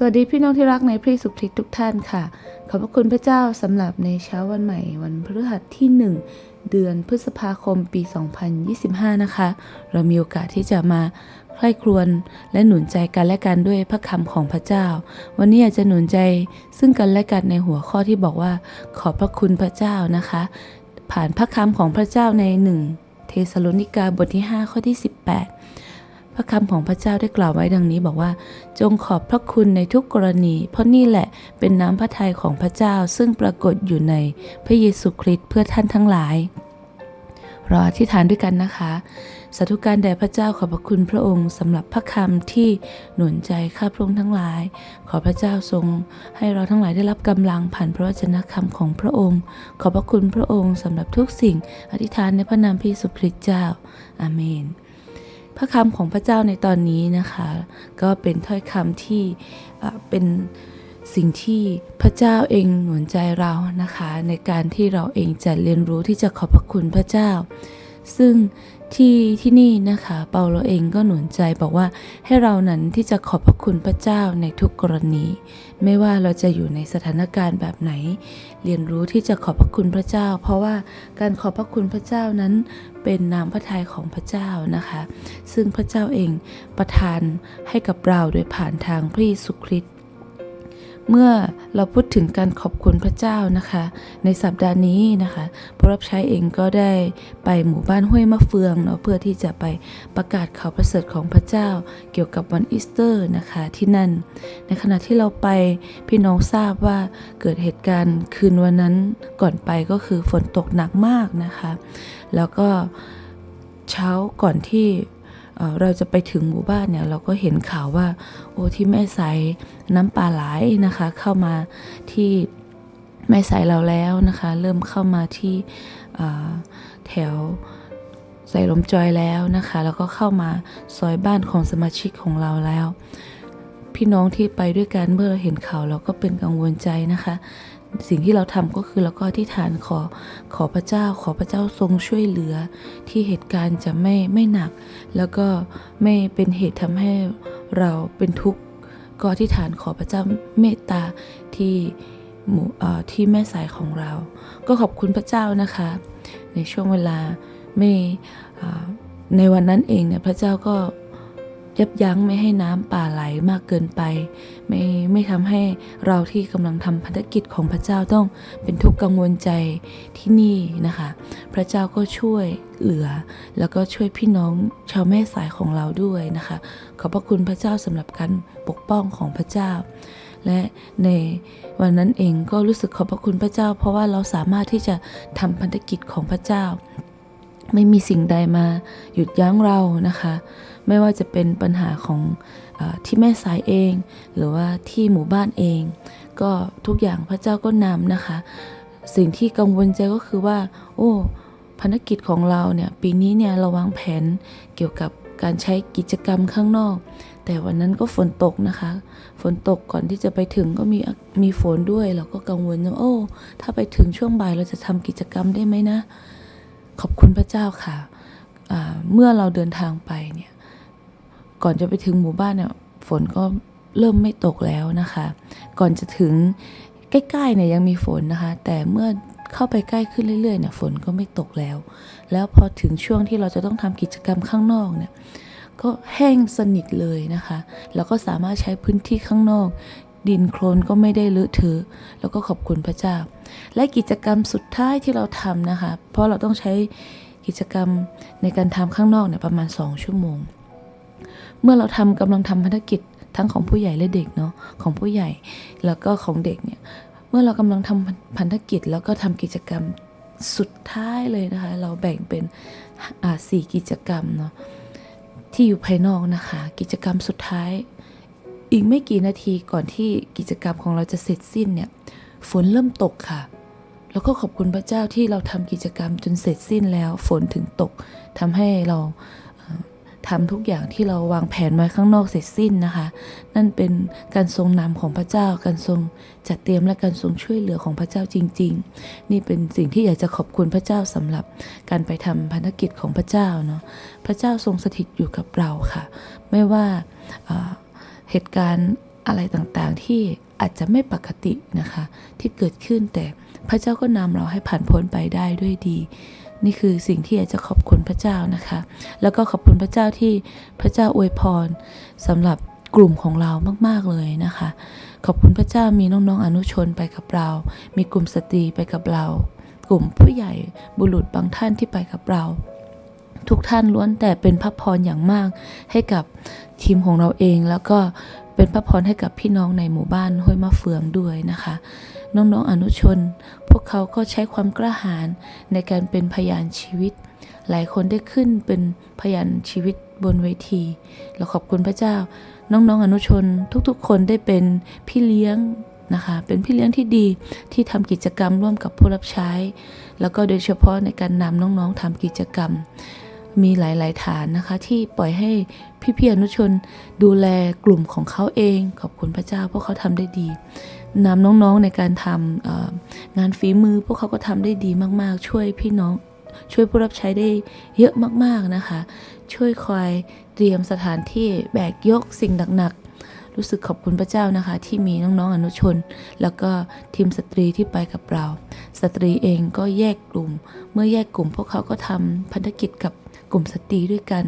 สวัสดีพี่น้องที่รักในพระสุคริสต์ทุกท่านค่ะ ขอบพระคุณพระเจ้าสำหรับในเช้าวันใหม่ วันพฤหัสที่ 1 เดือนพฤษภาคมปี 2025 นะคะ เรามีโอกาสที่จะมาใคร่ครวญและหนุนใจกันและกันด้วยพระคำของพระเจ้า วันนี้อยากจะหนุนใจซึ่งกันและกันในหัวข้อที่บอกว่า ขอบพระคุณพระเจ้านะคะ ผ่านพระคำของพระเจ้าในหนึ่งเทสโลนิกาบทที่ 5 ข้อที่ 18 ระคำของพระเจ้าได้กล่าวไว้ดังนี้บอกว่า จงขอบพระคุณในทุกกรณี เพราะนี่แหละเป็นน้ำพระทัยของพระเจ้าซึ่งปรากฏอยู่ในพระเยซูคริสต์เพื่อท่านทั้งหลายรออธิษฐานด้วยกันนะคะ สาธุการแด่พระเจ้าขอบพระคุณพระองค์สำหรับพระคำที่หนุนใจข้าพระองค์ทั้งหลาย ขอพระเจ้าทรงให้เราทั้งหลายได้รับกำลังผ่านพระวจนะคำของพระองค์ ขอบพระคุณพระองค์สำหรับทุกสิ่ง อธิษฐานในพระนามพระเยซูคริสต์เจ้า อาเมน พระคำของพระเจ้าในตอนนี้นะคะ ก็เป็นถ้อยคำที่เป็นสิ่งที่พระเจ้าเองหนุนใจเรานะคะ ในการที่เราเองจะเรียนรู้ที่จะขอบพระคุณพระเจ้า ซึ่ง ที่ที่นี่นะคะ เปาโลเองก็หนุนใจบอกว่าให้เรานั้นที่จะขอบพระคุณพระเจ้าในทุกกรณี ไม่ว่าเราจะอยู่ในสถานการณ์แบบไหน เรียนรู้ที่จะขอบพระคุณพระเจ้า เพราะว่าการขอบพระคุณพระเจ้านั้นเป็นน้ำพระทัยของพระเจ้านะคะ ซึ่งพระเจ้าเองประทานให้กับเราโดยผ่านทางพระเยซูคริสต์ เมื่อเราพูดถึงการขอบคุณพระเจ้านะคะ ในสัปดาห์นี้นะคะผู้รับใช้เองก็ได้ไปหมู่บ้านห้วยมะเฟืองเนาะเพื่อที่จะไปประกาศข่าวประเสริฐของพระเจ้า เกี่ยวกับวันอีสเตอร์นะคะที่นั่น ในขณะที่เราไปพี่น้องทราบว่าเกิดเหตุการณ์คืนวันนั้นก่อนไปก็คือฝนตกหนักมากนะคะ แล้วก็เช้าก่อนที่ เราจะไปถึงหมู่บ้านเนี่ยเราก็เห็นข่าวว่า โอ้ที่แม่สายน้ำป่าไหลนะคะ เข้ามาที่แม่สายเราแล้วนะคะ เริ่มเข้ามาที่แถวใส่ลมจอยแล้วนะคะ แล้วก็เข้ามาซอยบ้านของสมาชิกของเราแล้ว พี่น้องที่ไปด้วยกันเมื่อเราเห็นข่าวเราก็เป็นกังวลใจนะคะ สิ่งที่เราทำก็คือเราก็อธิษฐานขอขอพระเจ้า ขอพระเจ้าทรงช่วยเหลือ ที่เหตุการณ์จะไม่ไม่หนัก แล้วก็ไม่เป็นเหตุทำให้เราเป็นทุกข์ก็อธิษฐานขอพระเจ้าเมตตาที่หมู่เอ่อที่แม่สายของเรา ก็ขอบคุณพระเจ้านะคะ ในช่วงเวลาไม่ในวันนั้นเองเนี่ยพระเจ้าก็ ยับยั้งไม่ให้น้ำป่าไหลมากเกินไป ไม่ไม่ทำให้เราที่กำลังทำพันธกิจของพระเจ้าต้องเป็นทุกข์กังวลใจที่นี่นะคะ พระเจ้าก็ช่วยเหลือ แล้วก็ช่วยพี่น้องชาวแม่สายของเราด้วยนะคะ ขอบพระคุณพระเจ้าสำหรับการปกป้องของพระเจ้า และในวันนั้นเองก็รู้สึกขอบพระคุณพระเจ้า เพราะว่าเราสามารถที่จะทำพันธกิจของพระเจ้า ไม่มีสิ่งใดมาหยุดยั้งเรานะคะ ไม่ว่าจะเป็นปัญหาของอที่แม่สายเอง หรือว่าที่หมู่บ้านเอง ก็ทุกอย่างพระเจ้าก็นำนะคะ สิ่งที่กังวลใจก็คือว่า โอ้ภารกิจของเราเนี่ยปีนี้เนี่ยเราวางแผนเกี่ยวกับการใช้กิจกรรมข้างนอก แต่วันนั้นก็ฝนตกนะคะ ฝนตกก่อนที่จะไปถึงก็มีมีฝนด้วย เราก็กังวลว่าโอ้ ถ้าไปถึงช่วงบ่ายเราจะทำกิจกรรมได้ไหมนะ ขอบคุณพระเจ้าค่ะเมื่อเราเดินทางไปเนี่ย ก่อนจะไปถึงหมู่บ้านเนี่ยฝนก็เริ่มไม่ตกแล้วนะคะ ก่อนจะถึงใกล้ๆเนี่ยยังมีฝนนะคะ แต่เมื่อเข้าไปใกล้ขึ้นเรื่อยๆเนี่ยฝนก็ไม่ตกแล้ว แล้วพอถึงช่วงที่เราจะต้องทำกิจกรรมข้างนอกเนี่ยก็แห้งสนิทเลยนะคะ แล้วก็สามารถใช้พื้นที่ข้างนอก ดินโคลนก็ไม่ได้เลอะเทอะแล้วก็ขอบคุณพระเจ้า และกิจกรรมสุดท้ายที่เราทำนะคะ เพราะเราต้องใช้กิจกรรมในการทำข้างนอกเนี่ยประมาณ 2 ชั่วโมง เมื่อเราทำกำลังทำภารกิจทั้งของผู้ใหญ่และเด็กเนาะของผู้ใหญ่แล้วก็ของเด็กเนี่ยเมื่อเรากำลังทำพันธกิจแล้วก็ทำกิจกรรมสุดท้ายเลยนะคะ เราแบ่งเป็นอ่าสี่กิจกรรมเนาะที่อยู่ภายนอกนะคะ กิจกรรมสุดท้าย อีกไม่กี่นาทีก่อนที่กิจกรรมของเราจะเสร็จสิ้นเนี่ยฝนเริ่มตกค่ะ แล้วก็ขอบคุณพระเจ้าที่เราทำกิจกรรมจนเสร็จสิ้นแล้ว ฝนถึงตกทำให้เรา ทำทุกอย่างที่เราวางแผนไว้ข้างนอกเสร็จสิ้นนะคะ นั่นเป็นการทรงนำของพระเจ้า การทรงจัดเตรียมและการทรงช่วยเหลือของพระเจ้าจริง ๆ นี่เป็นสิ่งที่อยากจะขอบคุณพระเจ้าสำหรับการไปทำพันธกิจของพระเจ้าเนาะพระเจ้าทรงสถิตอยู่กับเราค่ะ ไม่ว่าเอ่อเหตุการณ์อะไรต่างๆที่อาจจะไม่ปกตินะคะ ที่เกิดขึ้นแต่พระเจ้าก็นำเราให้ผ่านพ้นไปได้ด้วยดี นี่คือสิ่งที่อยากจะขอบคุณพระเจ้านะคะ แล้วก็ขอบคุณพระเจ้าที่พระเจ้าอวยพรสำหรับกลุ่มของเรามากๆเลยนะคะ ขอบคุณพระเจ้ามีน้องๆอนุชนไปกับเรา มีกลุ่มสตรีไปกับเรา กลุ่มผู้ใหญ่บุรุษบางท่านที่ไปกับเรา ทุกท่านล้วนแต่เป็นพระพรอย่างมากให้กับทีมของเราเองแล้วก็เป็นพระพรให้กับพี่น้องในหมู่บ้านห้วยมะเฟืองด้วยนะคะ น้องๆอนุชน วกเขาก็ใช้ความกล้าหาญในการเป็นพยานชีวิต หลายคนได้ขึ้นเป็นพยานชีวิตบนเวที เราขอบคุณพระเจ้า น้องๆอนุชนทุกๆ คนได้เป็นพี่เลี้ยงนะคะ เป็นพี่เลี้ยงที่ดีที่ทำกิจกรรมร่วมกับผู้รับใช้ แล้วก็โดยเฉพาะในการนำน้องๆทำกิจกรรม มีหลายๆฐานนะคะ ที่ปล่อยให้พี่ๆอนุชนดูแลกลุ่มของเขาเอง ขอบคุณพระเจ้าเพวกเขาทำได้ดี นำน้องๆในการทำงานฝีมือ พวกเขาก็ทำได้ดีมากๆ ช่วยพี่น้องช่วยผู้รับใช้ได้เยอะมากๆนะคะ ช่วยคอยเตรียมสถานที่แบกยกสิ่งหนักๆ รู้สึกขอบคุณพระเจ้านะคะ ที่มีน้องๆอนุชน แล้วก็ทีมสตรีที่ไปกับเรา สตรีเองก็แยกกลุ่ม เมื่อแยกกลุ่มพวกเขาก็ทำพันธกิจกับ กลุ่มสตรีด้วยกัน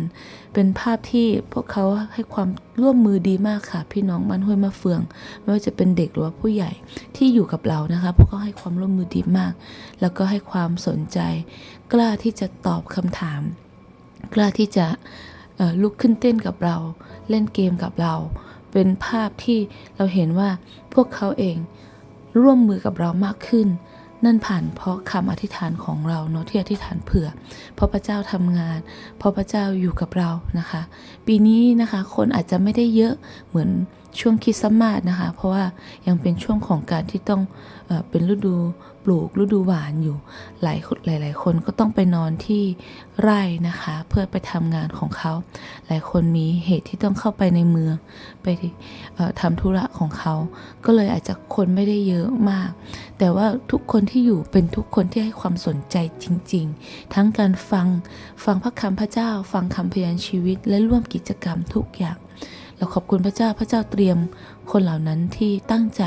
เป็นภาพที่พวกเขาให้ความร่วมมือดีมากค่ะ พี่น้องบ้านห้วยมะเฟือง ไม่ว่าจะเป็นเด็กหรือว่าผู้ใหญ่ที่อยู่กับเรานะคะ พวกเขาให้ความร่วมมือดีมาก แล้วก็ให้ความสนใจ กล้าที่จะตอบคำถาม กล้าที่จะลุกขึ้นเต้นกับเรา เล่นเกมกับเรา เป็นภาพที่เราเห็นว่าพวกเขาเองร่วมมือกับเรามากขึ้น นั่นผ่านเพราะคำอธิษฐานของเราเนาะที่อธิษฐานเผื่อ เพราะพระเจ้าทำงาน เพราะพระเจ้าอยู่กับเรานะคะ ปีนี้นะคะ คนอาจจะไม่ได้เยอะเหมือน ช่วงคริสต์มาสนะคะ เพราะว่ายังเป็นช่วงของการที่ต้องเอเป็นฤดูปลูกฤดูหวานอยู่หลายหลายๆคนก็ต้องไปนอนที่ไร่นะคะ เพื่อไปทำงานของเขา หลายคนมีเหตุที่ต้องเข้าไปในเมือง ไปทำธุระของเขา ก็เลยอาจจะคนไม่ได้เยอะมาก แต่ว่าทุกคนที่อยู่เป็นทุกคนที่ให้ความสนใจจริง ๆ ทั้งการฟังฟังพระคำพระเจ้า ฟังคำพยานชีวิตและร่วมกิจกรรมทุกอย่าง เราขอบคุณพระเจ้าพระเจ้าเตรียมคนเหล่านั้นที่ตั้งใจ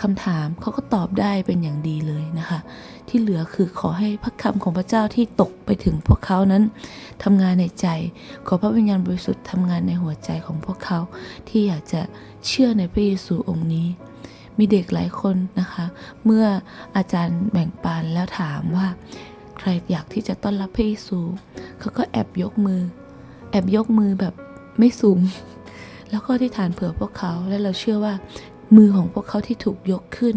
คำถามเขาก็ตอบได้เป็นอย่างดีเลยนะคะ ที่เหลือคือขอให้พระคำของพระเจ้าที่ตกไปถึงพวกเขานั้นทำงานในใจ ขอพระวิญญาณบริสุทธิ์ทำงานในหัวใจของพวกเขา ที่อยากจะเชื่อในพระเยซูองค์นี้ มีเด็กหลายคนนะคะ เมื่ออาจารย์แบ่งปันแล้วถามว่า ใครอยากที่จะต้อนรับพระเยซูเขาก็แอบยกมือ แอบยกมือแบบไม่สูง แล้วก็ที่ฐานเผื่อพวกเขาและเราเชื่อว่า มือของพวกเขาที่ถูกยกขึ้น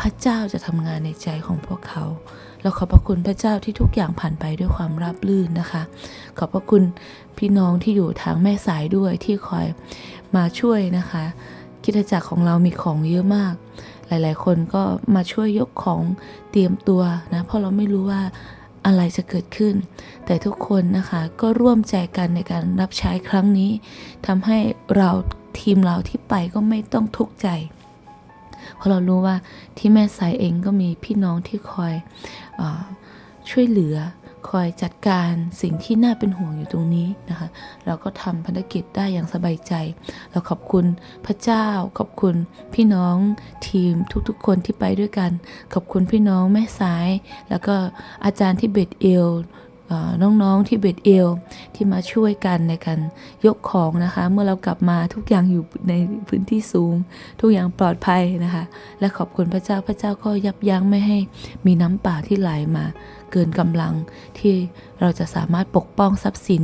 พระเจ้าจะทำงานในใจของพวกเขา เราขอบพระคุณพระเจ้าที่ทุกอย่างผ่านไปด้วยความราบรื่นนะคะ ขอบพระคุณพี่น้องที่อยู่ทางแม่สายด้วยที่คอยมาช่วยนะคะคิดจักรของเรามีของเยอะมาก หลาย ๆ คนก็มาช่วยยกของเตรียมตัวนะ เพราะเราไม่รู้ว่า อะไรจะเกิดขึ้น แต่ทุกคนนะคะก็ร่วมใจกันในการรับใช้ครั้งนี้ทำให้เราทีมเราที่ไปก็ไม่ต้องทุกข์ใจ เพราะเรารู้ว่าที่แม่สายเองก็มีพี่น้องที่คอยอช่วยเหลือ คอยจัดการสิ่งที่น่าเป็นห่วงอยู่ตรงนี้นะคะ เราก็ทำภารกิจได้อย่างสบายใจ เราขอบคุณพระเจ้า ขอบคุณพี่น้องทีมทุกๆ คนที่ไปด้วยกัน ขอบคุณพี่น้องแม่สาย แล้วก็อาจารย์ที่เบตเอลน้องๆที่เบตเอลที่มาช่วยกันในการยกของนะคะ เมื่อเรากลับมาทุกอย่างอยู่ในพื้นที่สูง ทุกอย่างปลอดภัยนะคะ และขอบคุณพระเจ้าพระเจ้าก็ยับยั้งไม่ให้มีน้ำป่าที่ไหลมา เกินกำลังที่เราจะสามารถปกป้องทรัพย์สิน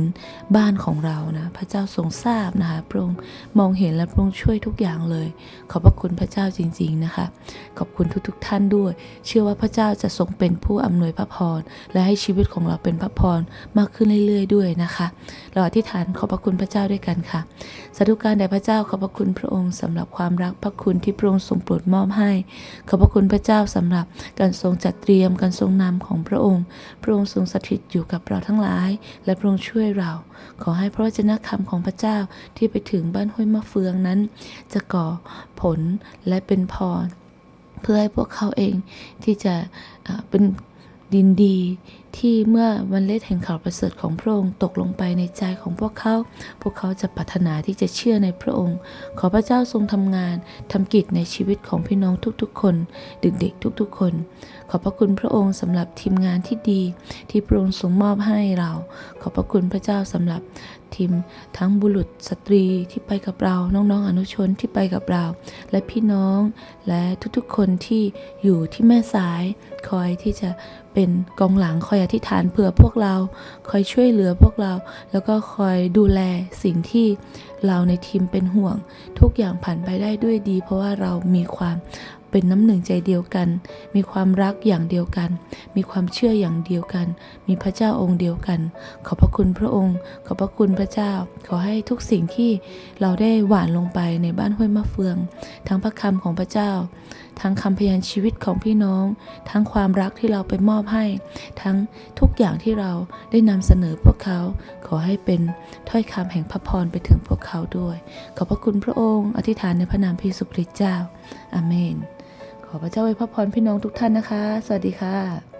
บ้านของเรานะพระเจ้าทรงทราบนะคะพระองค์มองเห็นและพระองค์ช่วยทุกอย่างเลย ขอบพระคุณพระเจ้าจริง ๆนะคะ ขอบคุณทุก ๆ ท่านด้วย เชื่อว่าพระเจ้าจะทรงเป็นผู้อำนวยพระพรและให้ชีวิตของเราเป็นพระพรมากขึ้นเรื่อย ๆ ด้วยนะคะ เราอธิษฐานขอบพระคุณพระเจ้าด้วยกันค่ะสาธุการแด่พระเจ้าขอบพระคุณพระองค์สำหรับความรักพระคุณที่พระองค์ทรงโปรดมอบให้ ขอบพระคุณพระเจ้าสำหรับการทรงจัดเตรียมการทรงนำของพระองค์พระองค์ทรงสถิตอยู่กับเราทั้งหลาย และพระองค์ช่วยเรา ขอให้พระวจนะคำของพระเจ้าที่ไปถึงบ้านห้วยมะเฟืองนั้น จะก่อผลและเป็นพรเพื่อให้พวกเขาเองที่จะเป็น ดินดีที่เมื่อวันเล็ดแห่งข่าวประเสริฐของพระองค์ตกลงไปในใจของพวกเขา พวกเขาจะปรารถนาที่จะเชื่อในพระองค์ ขอพระเจ้าทรงทำงานทำกิจในชีวิตของพี่น้องทุกๆ คน เด็กๆทุกๆ คน ขอพระคุณพระองค์สำหรับทีมงานที่ดี ที่พระองค์ทรงมอบให้เรา ขอพระคุณพระเจ้าสำหรับ ทีมทั้งบุรุษสตรีที่ไปกับเรา น้องๆอนุชนที่ไปกับเรา และพี่น้องและทุกๆคนที่อยู่ที่แม่สาย คอยที่จะเป็นกองหลังคอยอธิษฐานเผื่อพวกเรา คอยช่วยเหลือพวกเรา แล้วก็คอยดูแลสิ่งที่เราในทีมเป็นห่วง ทุกอย่างผ่านไปได้ด้วยดี เพราะว่าเรามีความ เป็นน้ำหนึ่งใจเดียวกัน มีความรักอย่างเดียวกัน มีความเชื่ออย่างเดียวกัน มีพระเจ้าองค์เดียวกัน ขอบพระคุณพระองค์ ขอบพระคุณพระเจ้า ขอให้ทุกสิ่งที่เราได้หว่านลงไปในบ้านห้วยมะเฟือง ทั้งพระคำของพระเจ้า ทั้งคำพยานชีวิตของพี่น้อง ทั้งความรักที่เราไปมอบให้ ทั้งทุกอย่างที่เราได้นำเสนอพวกเขา ขอให้เป็นถ้อยคำแห่งพระพรไปถึงพวกเขาด้วย ขอบพระคุณพระองค์ อธิษฐานในพระนามพระเยซูคริสต์เจ้าอาเมน ขอพระเจ้าไว้พระพรพี่น้องทุกท่านนะคะ สวัสดีค่ะ